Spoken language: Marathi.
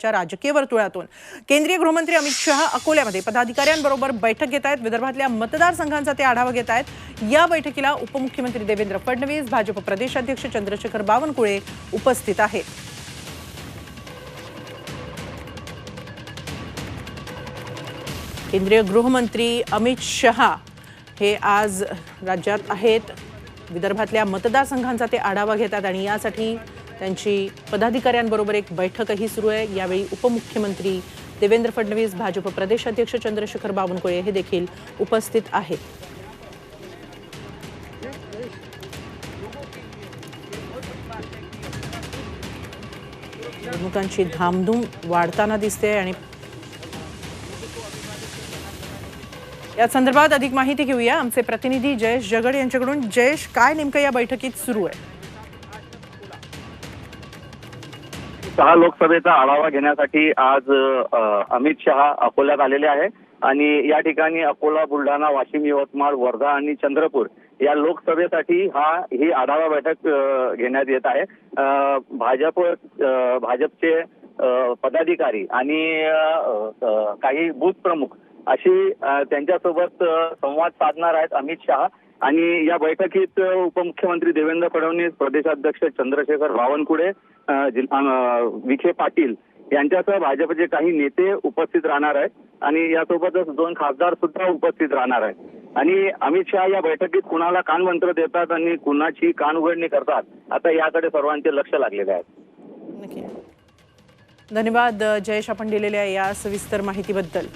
च्या राजकीय वर्तुळातून. केंद्रीय गृहमंत्री अमित शहा अकोल्यामध्ये पदाधिकाऱ्यांबरोबर बैठक घेत आहेत. विदर्भातल्या मतदारसंघांचा ते आढावा घेत आहेत. या बैठकीला उपमुख्यमंत्री देवेंद्र फडणवीस भाजप प्रदेशाध्यक्ष चंद्रशेखर बावनकुळे उपस्थित आहेत. केंद्रीय गृहमंत्री अमित शहा हे आज राज्यात आहेत. विदर्भातल्या मतदारसंघांचा ते आढावा घेतात आणि यासाठी त्यांची पदाधिकाऱ्यांबरोबर एक बैठकही सुरू आहे. यावेळी उपमुख्यमंत्री देवेंद्र फडणवीस भाजप प्रदेशाध्यक्ष चंद्रशेखर बावनकुळे हे देखील उपस्थित आहेत. निवडणुकांची धामधूम वाढताना दिसते आणि या संदर्भात अधिक माहिती घेऊया. आमचे प्रतिनिधी जयेश जगड यांच्याकडून. जयेश काय नेमकं या बैठकीत सुरू आहे? सहा लोकसभेचा आढावा घेण्यासाठी आज अमित शहा अकोल्यात आलेले आहे. आणि या ठिकाणी अकोला बुलढाणा वाशिम यवतमाळ वर्धा आणि चंद्रपूर या लोकसभेसाठी हा ही आढावा बैठक घेण्यात येत आहे. भाजप भाजपचे पदाधिकारी आणि काही बूथ प्रमुख अशी त्यांच्यासोबत संवाद साधणार आहेत अमित शहा. आणि या बैठकीत उपमुख्यमंत्री देवेंद्र फडणवीस प्रदेशाध्यक्ष चंद्रशेखर बावनकुळे विखे पाटील यांच्यासह भाजपचे काही नेते उपस्थित राहणार आहेत. आणि यासोबतच दोन खासदार सुद्धा उपस्थित राहणार आहेत. आणि अमित शहा या बैठकीत कुणाला कानमंत्र देतात आणि कुणाची कान उघडणी करतात आता याकडे सर्वांचे लक्ष लागलेले आहे. धन्यवाद जयेश आपण दिलेल्या या सविस्तर माहितीबद्दल.